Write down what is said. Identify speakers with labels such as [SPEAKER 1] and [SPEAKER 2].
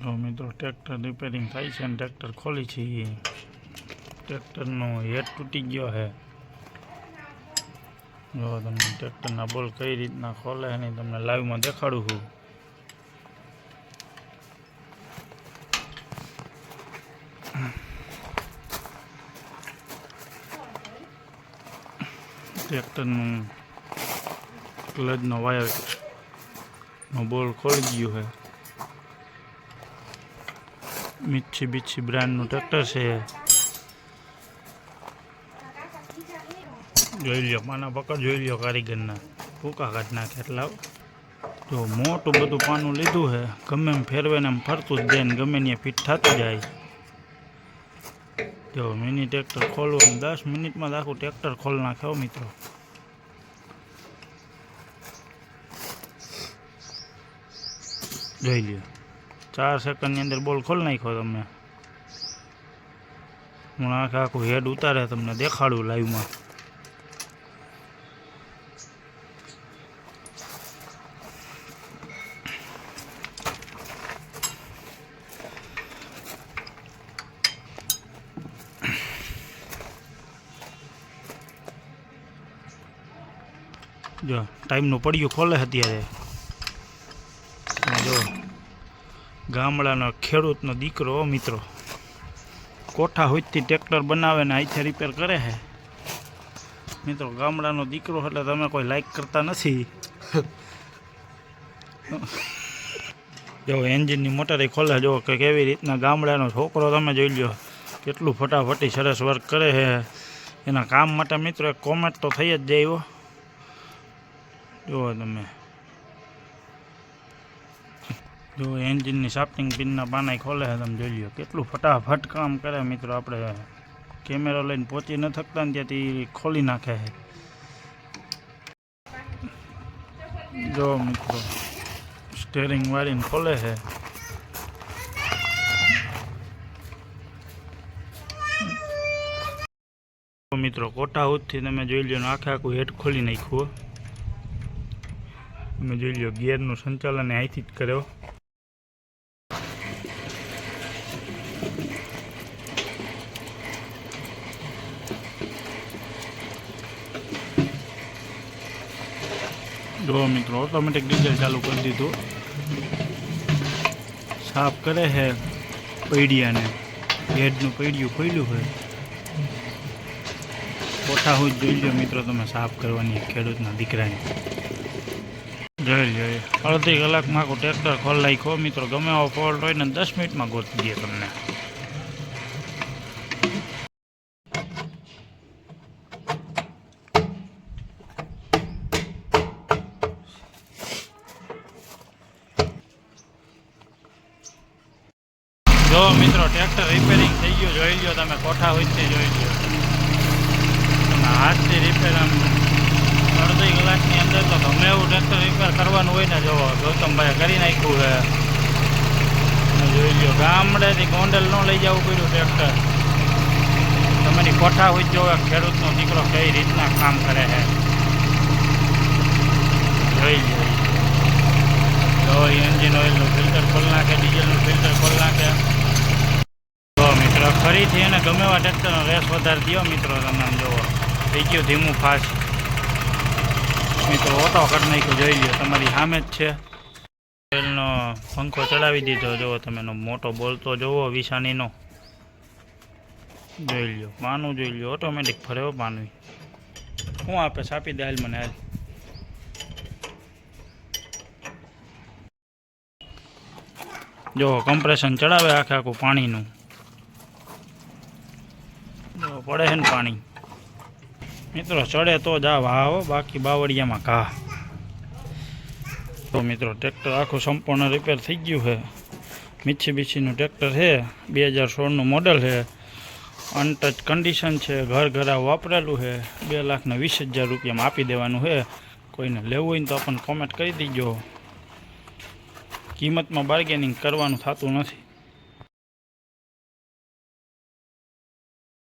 [SPEAKER 1] તો મિત્રો, tractor repairing થાય છે અને ટ્રેક્ટર ખોલી છે ટ્રેક્ટરનો હેડ તૂટી ગયો છે જો તમને ટ્રેક્ટરના બોલ કઈ રીતના ખોલે છે તમને લાઈવમાં દેખાડું છું. ટ્રેક્ટરનું ક્લચનો વાયર નો બોલ ખોલી ગયો છે મિચ્છી બિચ્છી બ્રાન્ડનું ટ્રેક્ટર છે. જોઈ લ્યો પાના પકડ જોઈ લ્યો કારીગરના. ફૂકા કાઢ નાખે એટલા જો મોટું બધું પાનું લીધું છે ગમે એમ ફેરવે ને એમ ફરતું જ જાય ને ગમે ત્યાં ફિટ થતું જાય. જો મિની ટ્રેક્ટર ખોલવું દસ મિનિટમાં જ આખું ટ્રેક્ટર ખોલ નાખે મિત્રો. જોઈ લ્યો. ચાર સેકન્ડની અંદર બોલ ખોલ નાખ્યો તમને. હું આખે આખું હેડ ઉતારે તમને દેખાડું લાઈવમાં જો ટાઈમનું પડ્યું, ખોલે અત્યારે આ જો ગામડાનો ખેડૂતનો દીકરો મિત્રો. કોઠા હોઈથી ટ્રેક્ટર બનાવે ને અહીંથી રિપેર કરે છે મિત્રો, ગામડાનો દીકરો એટલે તમે કોઈ લાઈક કરતા નથી. જો એન્જિનની મોટરે ખોલે, જો કે કેવી રીતના ગામડાનો છોકરો તમે જોઈ લ્યો, કેટલું ફટાફટી સરસ વર્ક કરે છે એના કામ માટે મિત્રો એક કોમેન્ટ તો થઈ જ જાય જુઓ તમે. જો એન્જિનની શાફ્ટિંગ પિનના પાના ખોલે છે, તમે જોઈ લો કેટલું ફટાફટ કામ કરે મિત્રો આપણે. કેમેરો લઈને પહોંચી ન થકતા ને ત્યાંથી ખોલી નાખે છે. જો મિત્રો સ્ટેરિંગ વાળીને ખોલે છે. તો મિત્રો કોટા હુદથી તમે જોઈ લો ને આખે આખું હેડ ખોલી નાખ્યું હો. તમે જોઈ લો ગિયરનું સંચાલન એ અહીંથી જ કર્યો. જો મિત્રો ઓટોમેટિક ડીઝલ ચાલુ કરી દીધું. સાફ કરે છે પૈડિયાને. ગેટનું પૈડિયું ખોલ્યું હોય કોઠા હું જોઈ લો મિત્રો, તમે સાફ કરવાની ખેડૂતના દીકરાને. જોઈ જય. અડધી કલાકમાં આખું ટ્રેક્ટર ખોલ નાખો મિત્રો, ગમે એવો ફોલ્ટ હોય ને દસ મિનિટમાં ગોતી દઈએ તમને. જો મિત્રો ટ્રેક્ટર રિપેરિંગ થઈ ગયું, જોઈ લો તમે, કોઠા વચ્ચે જોઈ લો તમે હાથથી રિપેર આમ અડધી કલાકની અંદર તો ગમે એવું ટ્રેક્ટર રિપેર કરવાનું હોય ને, જો ગૌતમભાઈ કરી નાખ્યું છે. જોઈ લ્યો, ગામડેથી ગોંડલ ન લઈ જવું પડ્યું ટ્રેક્ટર તમારી કોઠા હોય જોવે ખેડૂતનો દીકરો કઈ રીતના કામ કરે છે. જોઈ લો જો એન્જિન ઓઇલનું ફિલ્ટર ખોલ નાખે ડીઝલનું ફિલ્ટર ખોલ નાખે. ફરીથી એને ગમે એવા ટ્રેક્ટરનો રેસ વધારી દો મિત્રો, તમે જુઓ. થઈ ગયું ધીમું ફાસ્ટ મિત્રો, ઓટો કરી નાખ્યો, જોઈ લો તમારી સામે જ છે. તેલનો પંખો ચડાવી દીધો, જુઓ તમે, એનો મોટો બોલતો જુઓ વિસાણીનો જોઈ લો પાનું જોઈ લો ઓટોમેટિક ફરેવો પાનું શું આપે સાપી દે મને, હાલ. જો કમ્પ્રેશન ચડાવે આખે આખું પાણીનું. પડે છે ને પાણી. મિત્રો, ચડે તો જ આ વાવો, બાકી બાવળિયામાં ઘા. તો મિત્રો, ટ્રેક્ટર આખું સંપૂર્ણ રિપેર થઈ ગયું છે. મીછી બીછીનું ટ્રેક્ટર છે, બે હજાર સોળનું મોડલ છે. અનટચ કન્ડિશન છે, ઘર ઘરા વાપરેલું છે. બે લાખને વીસ હજાર રૂપિયામાં આપી દેવાનું છે. કોઈને લેવું હોય ને તો આપણને કોમેન્ટ કરી દીજો. કિંમતમાં બાર્ગેનિંગ કરવાનું થતું નથી.